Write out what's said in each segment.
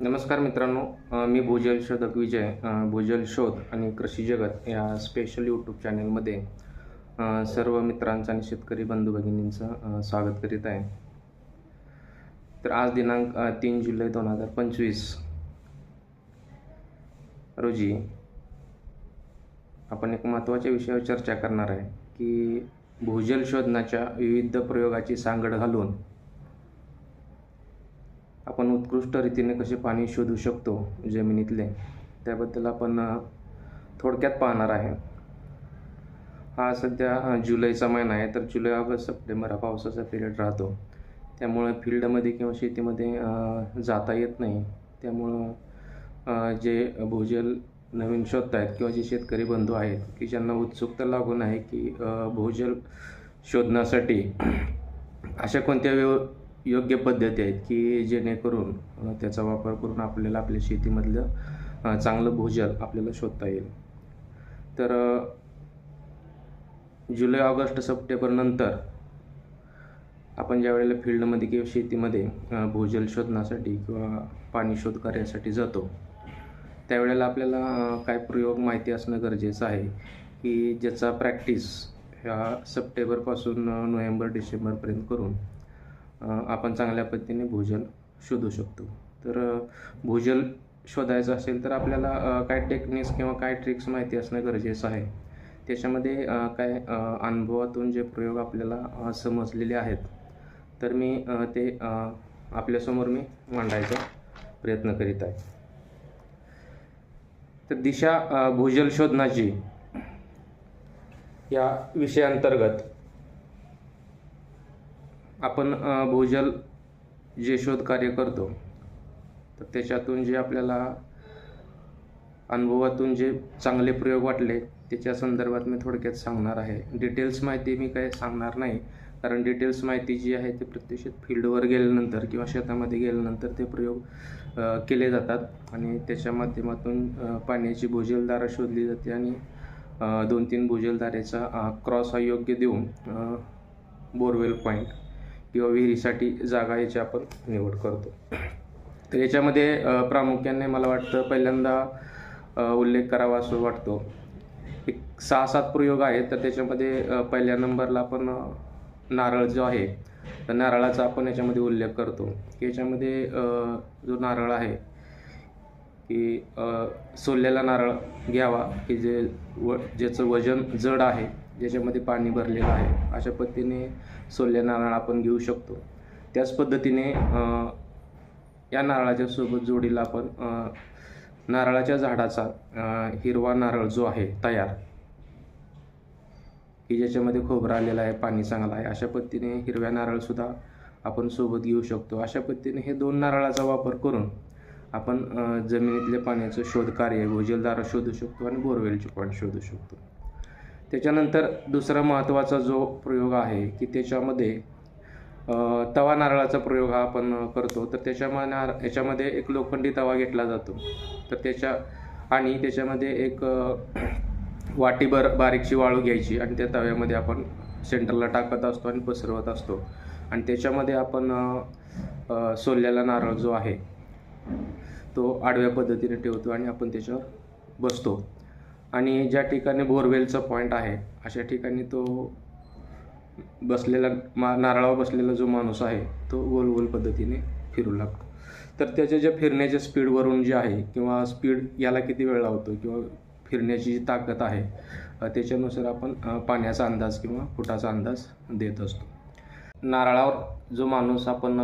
नमस्कार मित्रांनो मी भूजल शोधक विजय भूजल शोध आणि कृषी जगत या स्पेशल यूट्यूब चॅनलमध्ये सर्व मित्रांचं आणि शेतकरी बंधू भगिनींचं स्वागत करीत आहे. तर आज दिनांक तीन जुलै दोन हजार पंचवीस रोजी आपण एक महत्त्वाच्या विषयावर चर्चा करणार आहे की भूजल शोधनाच्या विविध प्रयोगाची सांगड घालून आपण उत्कृष्ट रीतीने कसे पाणी शोधू शकतो जमिनीतले त्याबद्दल आपण थोडक्यात पाहणार आहे. हा सध्या जुलैचा महिना आहे तर जुलै ऑगस्ट सप्टेंबर हा पावसाचा पिरियड राहतो. त्यामुळं फील्डमध्ये किंवा शेतीमध्ये जाता येत नाही. त्यामुळं जे भूजल नवीन शोधत आहेत किंवा जे शेतकरी बंधू आहेत की ज्यांना उत्सुकता लागून आहे की भूजल शोधण्यासाठी अशा कोणत्या व्यव योग्य पद्धती आहेत की जेणेकरून त्याचा वापर करून आपल्याला आपल्या शेतीमधलं चांगलं भूजल आपल्याला शोधता येईल. तर जुलै ऑगस्ट सप्टेंबरनंतर आपण ज्या वेळेला फील्डमध्ये किंवा शेतीमध्ये भूजल शोधण्यासाठी किंवा पाणी शोध कार्यासाठी जातो त्यावेळेला आपल्याला काय प्रयोग माहिती असणं गरजेचं आहे की ज्याचा प्रॅक्टिस ह्या सप्टेंबरपासून नोव्हेंबर डिसेंबरपर्यंत करून आपण चांगल्या पद्धतीने भूजल शोधू शकतो. तर भूजल शोधायचं असेल तर आपल्याला काय टेक्निक्स किंवा काय ट्रिक्स माहिती असणं गरजेचं आहे. त्याच्यामध्ये काय अनुभवातून जे प्रयोग आपल्याला समजलेले आहेत तर मी ते आपल्यासमोर मी मांडायचा प्रयत्न करीत आहे. तर दिशा भूजल शोधनाची या विषयाअंतर्गत आपण भूजल जे शोध कार्य करतो तर त्याच्यातून जे आपल्याला अनुभवातून जे चांगले प्रयोग वाटले त्याच्या संदर्भात मी थोडक्यात सांगणार आहे. डिटेल्स माहिती मी काही सांगणार नाही कारण डिटेल्स माहिती जी आहे ते प्रत्यक्षात फील्डवर गेल्यानंतर किंवा शेतामध्ये गेल्यानंतर ते प्रयोग केले जातात. आणि त्याच्या माध्यमातून पाण्याची भूजलदारं शोधली जाते आणि दोन तीन भूजलधारेचा क्रॉस हा योग्य देऊन बोरवेल पॉईंट किंवा विहिरीसाठी जागा याची आपण निवड करतो. तर याच्यामध्ये प्रामुख्याने मला वाटतं पहिल्यांदा उल्लेख करावा असं वाटतो. एक सहा सात प्रयोग आहेत तर त्याच्यामध्ये पहिल्या नंबरला आपण नारळ जो आहे तर नारळाचा आपण याच्यामध्ये उल्लेख करतो. की याच्यामध्ये जो नारळ आहे की सोललेला नारळ घ्यावा की जे व ज्याचं वजन जड आहे ज्याच्यामध्ये पाणी भरलेलं आहे. अशा पद्धतीने सोलल्या नारळ आपण घेऊ शकतो. त्याच पद्धतीने या नारळाच्या सोबत जोडीला आपण नारळाच्या झाडाचा हिरवा नारळ जो आहे तयार की ज्याच्यामध्ये खोबरं आलेलं आहे पाणी चांगलं आहे अशा पद्धतीने हिरव्या नारळसुद्धा आपण सोबत घेऊ शकतो. अशा पद्धतीने हे दोन नारळाचा वापर करून आपण जमिनीतल्या जमिनीतले पाण्याचं शोधकार्य भूजलदार शोधू शकतो आणि बोरवेलचे पण शोधू शकतो. त्याच्यानंतर दुसरा महत्त्वाचा जो प्रयोग आहे की त्याच्यामध्ये तवा नारळाचा प्रयोग हा आपण करतो. तर त्याच्यामध्ये नार याच्यामध्ये एक लोखंडी तवा घेतला जातो. तर त्याच्या आणि त्याच्यामध्ये एक वाटीभर बारीकशी वाळू घ्यायची आणि त्या तव्यामध्ये आपण सेंटरला टाकत असतो आणि पसरवत असतो. आणि त्याच्यामध्ये आपण सोललेला नारळ जो आहे तो आडव्या पद्धतीने ठेवतो आणि आपण त्याच्यावर बसतो. आणि ज्या ठिकाणी बोरवेलचा पॉईंट आहे अशा ठिकाणी तो बसलेला मा नारळावर बसलेला जो माणूस आहे तो गोल गोल पद्धतीने फिरू लागतो. तर त्याच्या ज्या फिरण्याच्या स्पीडवरून जे आहे किंवा स्पीड याला किती वेळ लावतो किंवा फिरण्याची जी ताकद आहे त्याच्यानुसार आपण पाण्याचा अंदाज किंवा फुटाचा अंदाज देत असतो. नारळावर जो माणूस आपण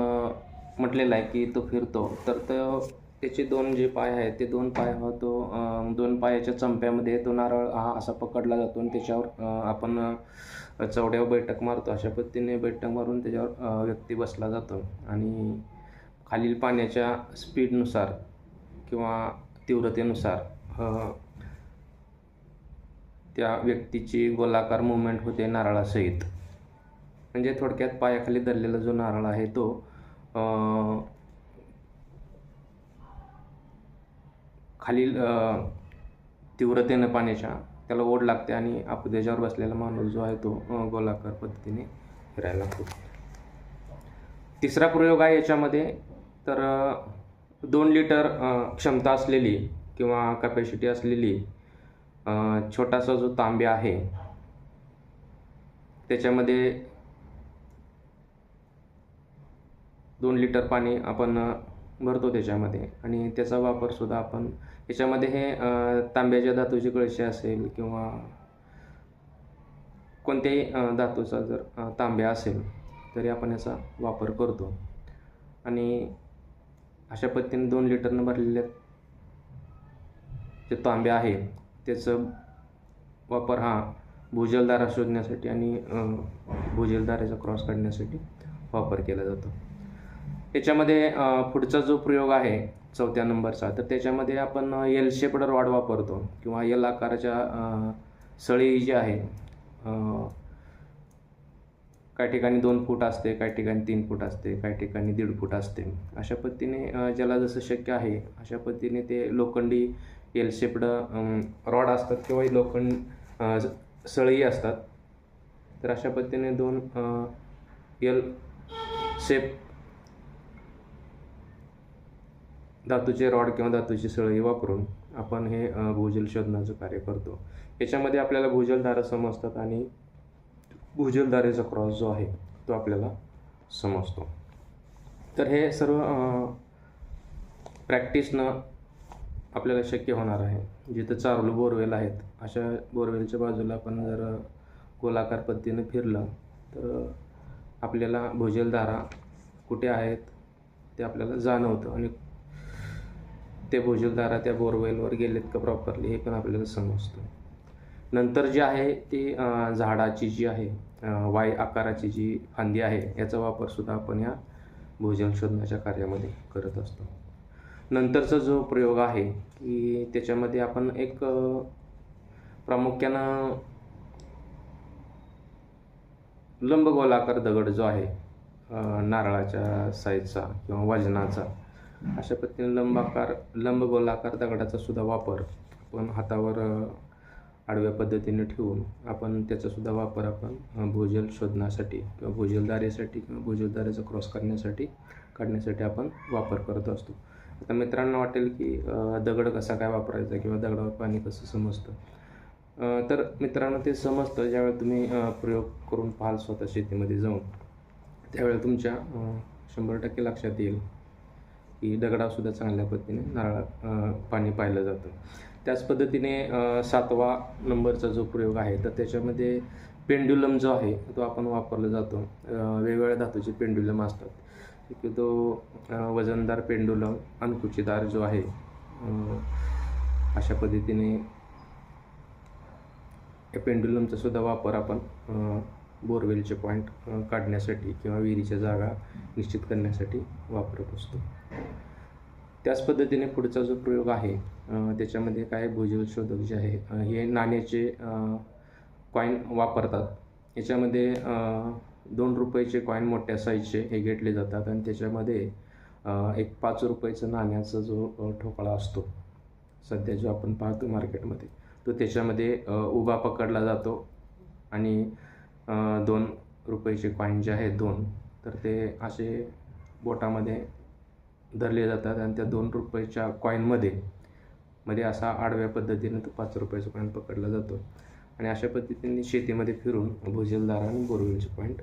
म्हटलेला आहे की तो फिरतो तर तो त्याचे दोन जे पाय आहेत ते दोन पाय हा तो दोन पायाच्या चंप्यामध्ये तो नारळ हा असा पकडला जातो आणि त्याच्यावर आपण चवड्यावर बैठक मारतो. अशा पद्धतीने बैठक मारून त्याच्यावर व्यक्ती बसला जातो. आणि खालील पाण्याच्या स्पीडनुसार किंवा तीव्रतेनुसार त्या व्यक्तीची गोलाकार मुवमेंट होते नारळासहित. म्हणजे थोडक्यात पायाखाली धरलेला जो नारळ आहे तो खालील तीव्रतेनं पाण्याच्या त्याला ओढ लागते आणि आप त्याच्यावर बसलेला माणूस जो आहे तो गोलाकार पद्धतीने फिरायला लागतो. तिसरा प्रयोग आहे याच्यामध्ये तर दोन लिटर क्षमता असलेली किंवा कॅपॅसिटी असलेली छोटासा जो तांब्या आहे त्याच्यामध्ये दोन लिटर पाणी आपण भरतो त्याच्यामध्ये. आणि त्याचा वापरसुद्धा आपण याच्यामध्ये हे तांब्याच्या धातूची कळशी असेल किंवा कोणत्याही धातूचा जर तांब्या असेल तरी आपण याचा वापर करतो. आणि अशा पद्धतीने दोन लिटरनं भरलेले जे तांब्या आहे त्याचं वापर हा भूजलदारा शोधण्यासाठी आणि भूजलदाराचा क्रॉस काढण्यासाठी वापर केला जातो. त्याच्यामध्ये पुढचा जो प्रयोग आहे चौथ्या नंबरचा तर त्याच्यामध्ये आपण एल शेपड रॉड वापरतो किंवा एल आकाराच्या सळी जी आहे काही ठिकाणी दोन फूट असते काही ठिकाणी तीन फूट असते काही ठिकाणी दीड फूट असते. अशा पद्धतीने ज्याला जसं शक्य आहे अशा पद्धतीने ते लोखंडी एल शेपड रॉड असतात किंवा लोखंड सळी असतात. तर अशा पद्धतीने दोन एल शेप धातूचे रॉड किंवा धातूची सळई वापरून आपण हे भूजल शोधण्याचं कार्य करतो. याच्यामध्ये आपल्याला भूजलधारा समजतात आणि भूजलधारेचा क्रॉस जो आहे तो आपल्याला समजतो. तर हे सर्व प्रॅक्टिसनं आपल्याला शक्य होणार आहे. जिथं चारलू बोरवेल आहेत अशा बोरवेलच्या बाजूला आपण जर गोलाकार पद्धतीने फिरलं तर आपल्याला भूजलधारा कुठे आहेत ते आपल्याला जाणवतं आणि ते भूजलधारा त्या बोरवेलवर गेलेत का प्रॉपरली हे पण आपल्याला समजतं. नंतर जे आहे ती झाडाची जी आहे वाय आकाराची जी फांदी आहे याचा वापरसुद्धा आपण या भूजल शोधण्याच्या कार्यामध्ये करत असतो. नंतरचा जो प्रयोग आहे की त्याच्यामध्ये आपण एक प्रामुख्यानं लंबगोलाकार दगड जो आहे नारळाच्या साईजचा किंवा वजनाचा अशा पद्धतीने लंबाकार लंबगोलाकार दगडाचा सुद्धा वापर आपण हातावर आडव्या पद्धतीने ठेवून आपण त्याचासुद्धा वापर आपण भूजल शोधण्यासाठी किंवा भूजलदारीसाठी किंवा भूजलधारेचा क्रॉस करण्यासाठी काढण्यासाठी आपण वापर करत असतो. आता मित्रांना वाटेल की दगड कसा काय वापरायचा किंवा दगडावर पाणी कसं समजतं? तर मित्रांनो ते समजतं. ज्यावेळी तुम्ही प्रयोग करून पाहाल स्वतः शेतीमध्ये जाऊन त्यावेळेला तुमच्या शंभर टक्के लक्षात येईल. की दगडासुद्धा चांगल्या पद्धतीने नारळात पाणी पाहिलं जातं. त्याच पद्धतीने सातवा नंबरचा जो प्रयोग आहे तर त्याच्यामध्ये पेंड्युलम जो आहे तो आपण वापरला जातो. वेगवेगळ्या धातूचे पेंड्युलम असतात. की तो वजनदार पेंडुलम अणकुचीदार जो आहे अशा पद्धतीने पेंडुलमचा सुद्धा वापर आपण बोरवेलचे पॉईंट काढण्यासाठी किंवा विहिरीच्या जागा निश्चित करण्यासाठी वापरत असतो. त्याच पद्धतीने पुढचा जो प्रयोग आहे त्याच्यामध्ये काय भूजल शोधक जे आहे हे नाण्याचे कॉईन वापरतात. याच्यामध्ये दोन रुपयाचे कॉईन मोठ्या साईजचे हे घेतले जातात आणि त्याच्यामध्ये एक पाच रुपयाचं नाण्याचा जो ठोकळा असतो सध्या जो आपण पाहतो मार्केटमध्ये तो त्याच्यामध्ये उभा पकडला जातो आणि दोन रुपयाचे कॉईन जे आहेत दोन तर ते असे बोटामध्ये धरले जातात आणि त्या दोन रुपयाच्या कॉईनमध्ये मध्ये असा आडव्या पद्धतीने तो पाच रुपयाचा कॉईन पकडला जातो. आणि अशा पद्धतीने शेतीमध्ये फिरून भूजलदाराने आणि बोरवेलचे पॉईंट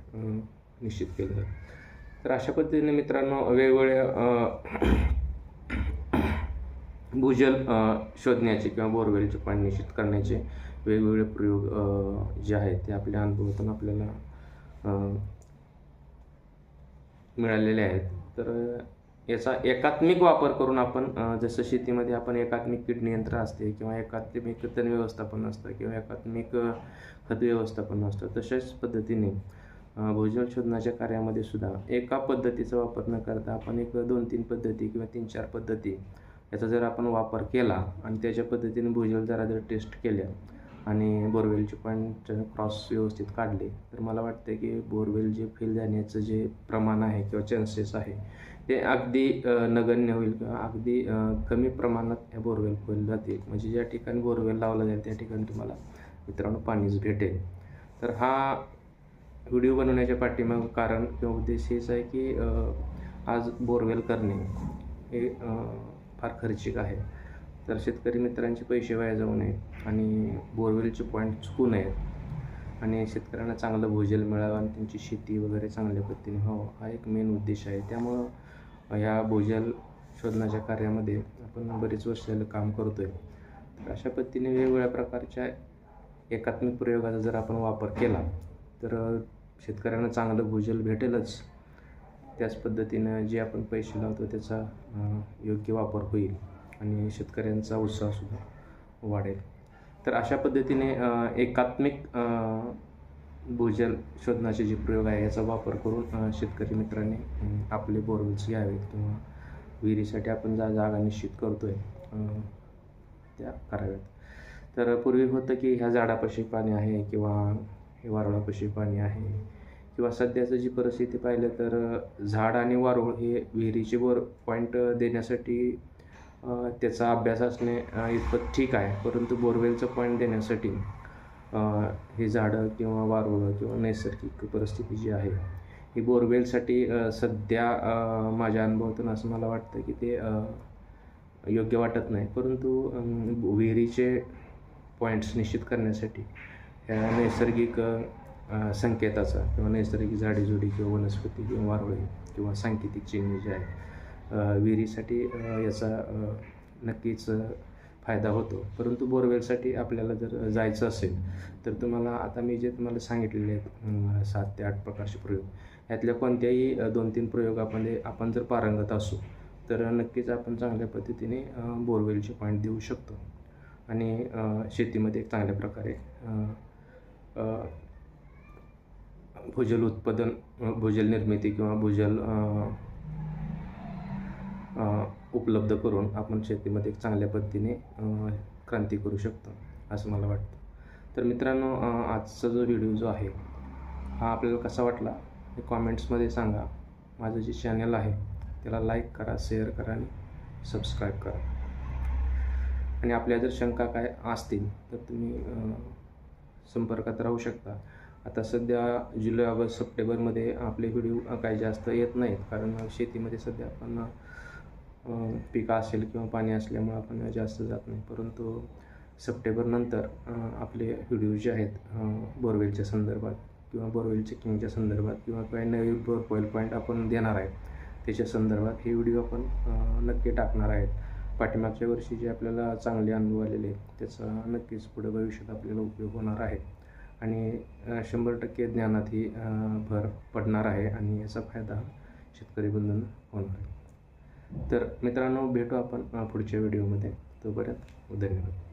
निश्चित केले जातात तर अशा पद्धतीने मित्रांनो वेगवेगळ्या भूजल शोधण्याचे किंवा बोरवेलचे पॉईंट निश्चित करण्याचे वेगवेगळे प्रयोग जे आहेत ते आपल्या अनुभवातून आपल्याला मिळालेले आहेत. तर याचा एकात्मिक वापर करून आपण जसं शेतीमध्ये आपण एकात्मिक कीड नियंत्रण असते किंवा एकात्मिक तण व्यवस्थापन असतं किंवा एकात्मिक खत व्यवस्थापन असतं तशाच पद्धतीने भूजल शोधनाच्या कार्यामध्ये सुद्धा एका पद्धतीचा वापर न करता आपण एक दोन तीन पद्धती किंवा तीन चार पद्धती याचा जर आपण वापर केला आणि त्याच्या पद्धतीने भूजल जरा जर टेस्ट केल्या आणि बोरवेलचे पण क्रॉस व्यवस्थित काढले. तर मला वाटतं की बोरवेल जे फेल जाण्याचं जे प्रमाण आहे किंवा चान्सेस आहे ते अगदी नगण्य होईल किंवा अगदी कमी प्रमाणात ह्या बोरवेल खोल जातील. म्हणजे ज्या ठिकाणी बोरवेल लावला जाईल त्या ठिकाणी तुम्हाला मित्रांनो पाणीच भेटेल. तर हा व्हिडिओ बनवण्याच्या पाठीमागं कारण किंवा उद्देश हेच आहे की आज बोरवेल करणे हे फार खर्चिक आहे. तर शेतकरी मित्रांचे पैसे वाया जाऊ नयेत आणि बोरवेलचे पॉईंट चुकू नयेत. आणि शेतकऱ्यांना चांगलं भूजल मिळावं आणि त्यांची शेती वगैरे चांगल्या पद्धतीने व्हावं हा एक मेन उद्देश आहे. त्यामुळं ह्या भूजल शोधण्याच्या कार्यामध्ये आपण बरेच वर्ष झालं काम करतो आहे तर अशा पद्धतीने वेगवेगळ्या प्रकारच्या एकात्मिक प्रयोगाचा जर आपण वापर केला तर शेतकऱ्यांना चांगलं भूजल भेटेलच. त्याच पद्धतीनं जे आपण पैसे लावतो त्याचा योग्य वापर होईल. आणि शेतकऱ्यांचा उत्साहसुद्धा वाढेल. तर अशा पद्धतीने एकात्मिक भूजल शोधण्याचे जे प्रयोग आहे याचा वापर करून शेतकरी मित्रांनी आपले बोरवेल्स घ्यावेत किंवा विहिरीसाठी आपण जा जागा निश्चित करतो आहे त्या कराव्यात. तर पूर्वी होतं की ह्या झाडापाशी पाणी आहे किंवा हे वारुळापाशी पाणी आहे किंवा सध्याचं जी परिस्थिती पाहिलं तर झाड आणि वारुळ हे विहिरीचे बोर पॉईंट देण्यासाठी त्याचा अभ्यास असणे इतपत ठीक आहे. परंतु बोरवेलचं पॉईंट देण्यासाठी हे झाडं किंवा वारुळं किंवा नैसर्गिक परिस्थिती जी आहे ही बोरवेलसाठी सध्या माझ्या अनुभवातून असं मला वाटतं की ते योग्य वाटत नाही. परंतु विहिरीचे पॉईंट्स निश्चित करण्यासाठी ह्या नैसर्गिक संकेताचा किंवा नैसर्गिक झाडीझुडी किंवा वनस्पती किंवा वारुळे किंवा सांकेतिक चिन्हे जे आहे विहिरीसाठी याचा नक्कीच फायदा होतो. परंतु बोरवेलसाठी आपल्याला जर जायचं असेल तर तुम्हाला आता मी जे तुम्हाला सांगितलेले आहेत सात ते आठ प्रकारचे प्रयोग यातल्या कोणत्याही दोन तीन प्रयोग आपण जर पारंगत असू तर नक्कीच आपण चांगल्या पद्धतीने बोरवेलचे पॉईंट देऊ शकतो. आणि शेतीमध्ये एक चांगल्या प्रकारे भूजल उत्पादन भूजल निर्मिती किंवा भूजल उपलब्ध करून आपण शेतीमध्ये एक चांगल्या पद्धतीने क्रांती करू शकतो असं मला वाटतं. तर मित्रांनो आजचा जो व्हिडिओ जो आहे हा आपल्याला कसा वाटला हे कॉमेंट्समध्ये सांगा. माझं जे चॅनल आहे त्याला लाईक करा शेअर करा आणि सबस्क्राईब करा. आणि आपल्या जर शंका काय असतील तर तुम्ही संपर्कात राहू शकता. आता सध्या जुलै ऑगस्ट सप्टेंबरमध्ये आपले व्हिडिओ काही जास्त येत नाहीत कारण शेतीमध्ये सध्या आपण पिकं असेल किंवा पाणी असल्यामुळे आपण जास्त जात नाही. परंतु सप्टेंबरनंतर आपले व्हिडिओ जे आहेत बोरवेलच्या संदर्भात किंवा बोरवेल चेकिंगच्या संदर्भात किंवा काही नवीन बोरवेल पॉईंट आपण देणार आहे त्याच्या संदर्भात हे व्हिडिओ आपण नक्की टाकणार आहेत. पाठीमागच्या वर्षी जे आपल्याला चांगले अनुभव आलेले आहेत त्याचा नक्कीच पुढे भविष्यात आपल्याला उपयोग होणार आहे. आणि शंभर टक्के ज्ञानातही भर पडणार आहे आणि याचा फायदा शेतकरी बंधूंना होणार आहे. तर मित्रांनो भेटू आपण पुढच्या व्हिडिओमध्ये. तोपर्यंत धन्यवाद.